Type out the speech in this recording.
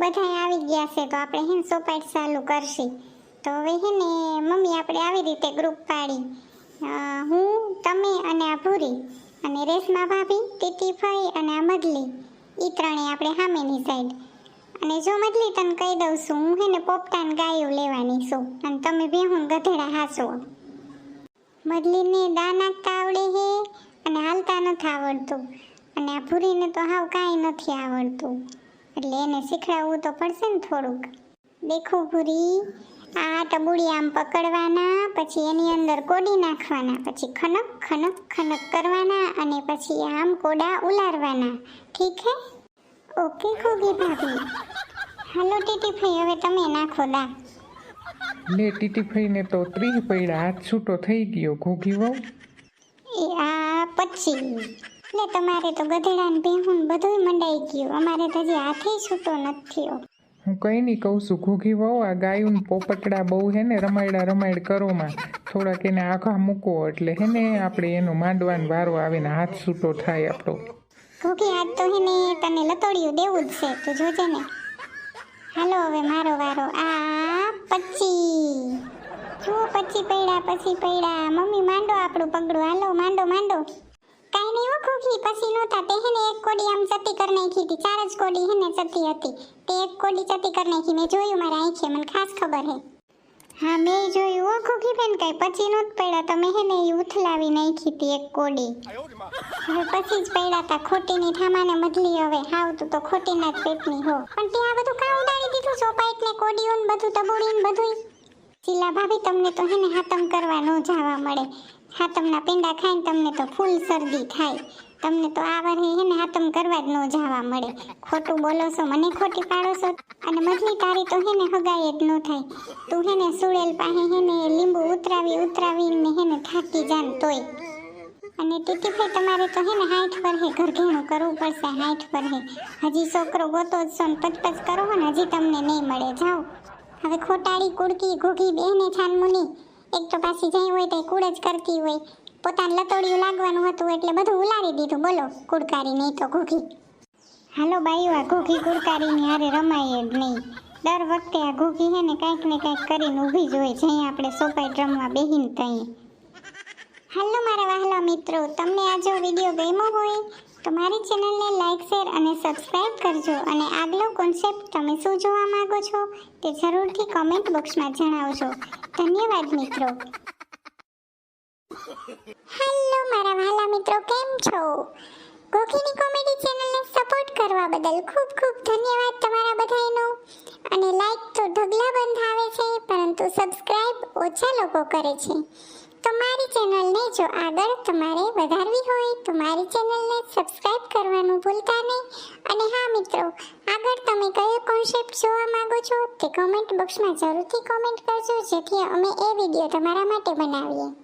બધા આવી ગયા છે, તો આપણે હેન સોપાટ ચાલુ કરશી. તો હવે હે ને, મમ્મી આપણે આવી રીતે ગ્રુપ પાડી. હું, તમે અને આ ભૂરી અને રેશમા ભાભી ટીટીફાઈ અને આ મદલી. ઈ ત્રણેય આપણે સામેની સાઈડ અને જો મદલી તને કહી દઉં છું, હું હે ને પોપટાન ગાયું લેવાની છું, અને તમે ભેહું ગધેડા હાસો. મદલીને દા નાખતા આવડે હે, અને હાલતા નથી આવડતું. અને આ ભૂરીને તો હાવ કાંઈ નથી આવડતું. એટલે એને શીખડાવવું તો પડશે ને થોડુંક. દેખો ભૂરી આ ટબુડી આમ પકડવાના પછી એની અંદર કોડી નાખવાના પછી ખનક ખનક ખનક કરવાના અને પછી આમ કોડા ઉલારવાના. ઠીક હે? ઓકે ખોગી ભાભી. હાલો ટીટી ભાઈ હવે તમે નાખો દા. લે ટીટીફઈને તો ત્રીસ પૈડા હાથ છૂટો થઈ ગયો ઘોઘી વહુ. એ આ પછી. એટલે તમારે તો ગધેડાને બેહું બધું બધુંય મંડાઈ ગયું. અમારે તો હજી હાથે છૂટો નથી થયો. હું કઈ નહીં કહું છું ઘૂઘી વહુ આ ગાયું ને પોપટડા બહુ હે ને રમાયડા રમાયડ કરોમાં. થોડાક એને આઘા મૂકો એટલે હે ને આપણે એનો માંડવાનો વારો આવે ને હાથ છૂટો થાય આપણો. ઘૂઘી આજ તો હેને તને લતોડિયું દેવું જ છે તું જોજે ને. હાલો હવે મારો વારો. આ પચી. જુઓ પછી પૈડા પછી પૈડા મમ્મી માંડો આપણું પગડું. હાલો માંડો માંડો. કાંઈ નહીં હો ખોખી પછી નહોતા. તે હેને એક કોડી આમ ચતી કરી નાખી હતી. ચાર જ કોડી હેને ચતી હતી. તે એક કોડી ચતી કરી નાખી. મેં જોયું મારા આંખે. મને ખાસ ખબર હે. હા મેં જોયું હો ખોખી બેન કઈ પછી નહોત પડ્યા. તમે હેને એ ઉથલાવી નાખી હતી એક કોડી. હવે પછી જ પડ્યા તા ખોટીની ઠામાને બદલી હવે. હાવ તું તો ખોટીના જ પેટની હો. પણ ત્યાં બધું કાં ઉડાડી દીધું? સોપાઈટ ને કોડીઓ ને બધું તબોડી ને બધું શીલા ભાભી તમને તો હેને હાતમ કરવા ન જવા મળે. હાતમના પેંડા ખાઈને તમને તો ફૂલ શરદી થાય. તમને તો આ વરે હેને હાતમ કરવા જ ન જવા મળે. ખોટું બોલો છો, મને ખોટી પાડો છો? અને મજલી તારી તો હેને હગાય જ ન થાય. તું હેને સુળેલ પાસે હેને લીંબુ ઉતરાવી ઉતરાવીને હેને થાકી જાન તોય. અને ટીટીભાઈ તમારે તો હે ને હાઈટ પર હે, ઘરઘેણું કરવું પડશે હાઈટ પર હે. હજી છોકરો ગોતો જ છો ને પચપચ કરો ને, હજી તમને નહીં મળે. જાઓ. હવે ખોટાળી, કુડકી, ઘૂઘી, બેને છાનમુની. એક તો પાછી જઈ હોય તો કુડ જ કરતી હોય. પોતાને લતોડિયું લાગવાનું હતું એટલે બધું ઉલારી દીધું. બોલો કુડકારી નહીં તો ઘૂઘી. હાલો બાઈઓ આ ઘૂઘી કુડકારીની હારે રમાય જ નહીં. દર વખતે આ ઘૂઘી હે ને કાંઈક ને કાંઈક કરીને ઊભી જ હોય જઈ આપણે સોપાઈ રમવા બેહીને તઈ હાલો મારા વહાલા મિત્રો, તમને આ જો વીડિયો ગમ્યો હોય તો મારી ચેનલને લાઈક, શેર અને સબસ્ક્રાઇબ કરજો અને આગલો કોન્સેપ્ટ તમે શું જોવા માંગો છો તે જરૂરથી કોમેન્ટ બોક્સમાં જણાવજો. ધન્યવાદ મિત્રો. હેલો મારા વહાલા મિત્રો, કેમ છો? કોકીની કોમેડી ચેનલને સપોર્ટ કરવા બદલ ખૂબ ખૂબ ધન્યવાદ તમારા બધાનો અને લાઈક તો ઢગલા બંધ આવે છે, પરંતુ સબસ્ક્રાઇબ ઓછા લોકો કરે છે. તો મારી ચેનલને જો આગળ તમારે વધારવી હોય તો મારી ચેનલને સબસ્ક્રાઇબ કરવાનું ભૂલતા નહીં. અને હા મિત્રો, આગળ તમે કયો કોન્સેપ્ટ જોવા માંગો છો તે કોમેન્ટ બોક્સમાં જરૂરથી કોમેન્ટ કરજો, જેથી અમે એ વીડિયો તમારા માટે બનાવીએ.